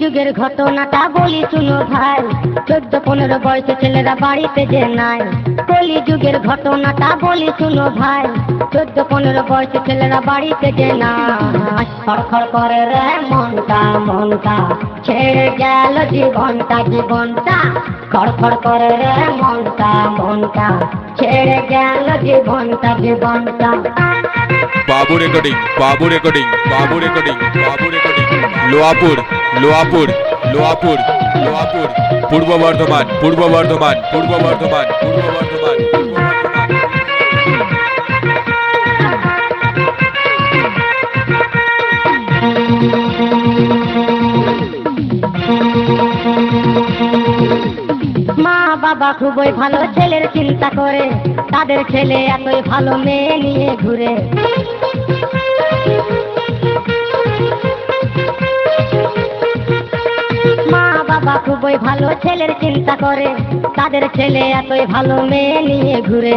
যুগের ঘটনাটা বলি শুনো ভাই। চোদ্দ পনেরো বয়সে ছেলেরা বাড়িতে যে নাই। কলি যুগের ঘটনাটা বলি শুনো ভাই। চোদ্দ পনেরো বয়সে ছেলেরা বাড়িতে যে নাই। করে রে মনটা মনটা ছেড়ে গেল জীবনটা জীবনটা। খড়খড় করে রে মনটা মনটা ছেড়ে গেল জীবনটা জীবনটা। বাবু রেকর্ডিং বাবু রেকর্ডিং বাবু রেকর্ডিং বাবু রেকর্ডিং, লোয়াপুর। লোয়াপুর লোয়াপুর লোয়াপুর পূর্ব বর্ধমান পূর্ব বর্ধমান পূর্ব বর্ধমান পূর্ব বর্ধমান। মা বাবা খুবই ভালো ছেলের চিন্তা করে। তাদের ছেলে এতই ভালো মেয়ে নিয়ে ঘুরে। বাবা খুবই ভালো ছেলের চিন্তা করে। তাদের ছেলে এতই ভালো মেয়ে নিয়ে ঘুরে।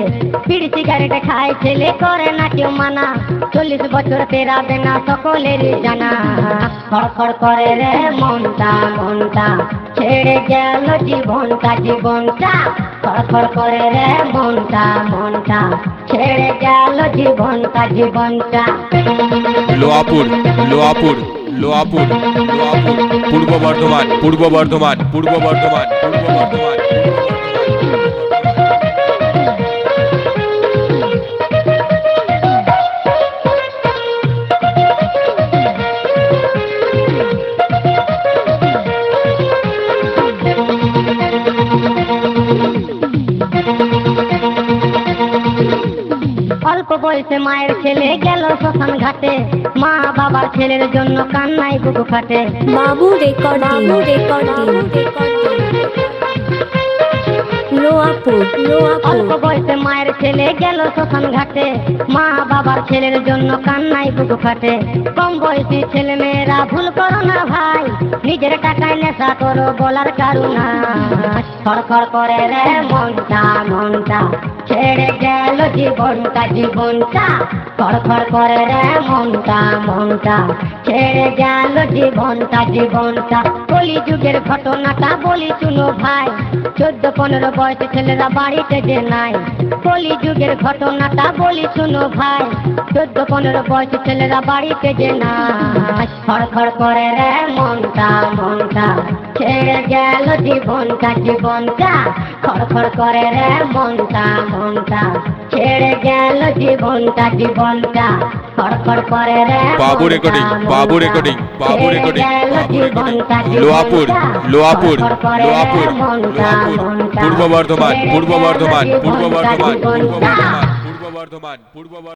পিড় সিগারেট খায়, ছেলে করে না কেউ মানা। চল্লিশ বছর পেরাবে না সকলেরই জানা। খড়খড় করে রে মনটা মনটা। ছেড়ে গেল জীবনটা জীবনটা। খড়খড় করে রে মনটা মনটা। ছেড়ে গেল জীবনটা জীবনটা। লোয়াপুর লোয়াপুর লোয়াপুর লোয়াপুর পূর্ব বর্ধমান পূর্ব বর্ধমান পূর্ব বর্ধমান পূর্ব বর্ধমান বয়সে মায়ের ছেলে গেল শ্মশান ঘাটে। মা বাবা ছেলের জন্য কান্নাই বুকু ফাটে। বাবু রেকর্ডিং বাবু রেকর্ডিং। লোয়াপুর অল্প বয়সে মায়ের ছেলে গেল ঘাটে। মা বাবার ছেলের জন্য কান্নাই বুকু ফাটে। কম ছেলে মেয়েরা, ভুল করো না ভাই, নিজের টাকায় নেশা করো, বলার করে রে, মনটা মনটা, ছেড়ে গেল জীবনটা জীবনটা। করে রে, মনটা মনটা, ছেড়ে গেল জীবনটা জীবনটা। কলি যুগের ঘটনাটা বলি শুনো ভাই। চোদ্দ, পনেরো বয়সে ছেলেরা বাড়িতে যে নাই। কলি যুগের ঘটনাটা বলি শুনো ভাই। চোদ্দ, পনেরো বয়স ছেলেরা বাড়িতে যে নাই। খড়খড় করে রে মনটা মনটা ছেড়ে গেল জীবনটা জীবনটা। খড়খড় করে রে মনটা মনটা ছেড়ে গেল জীবনটা জীবনটা। খড়খড় করে রে বাবু রেকর্ডিং বাবু রেকর্ডিং বাবু রেকর্ডিং লোয়াপুর লোয়াপুর লোয়াপুর পূর্ব বর্ধমান পূর্ব বর্ধমান পূর্ব বর্ধমান পূর্ব বর্ধমান পূর্ব বর্ধমান।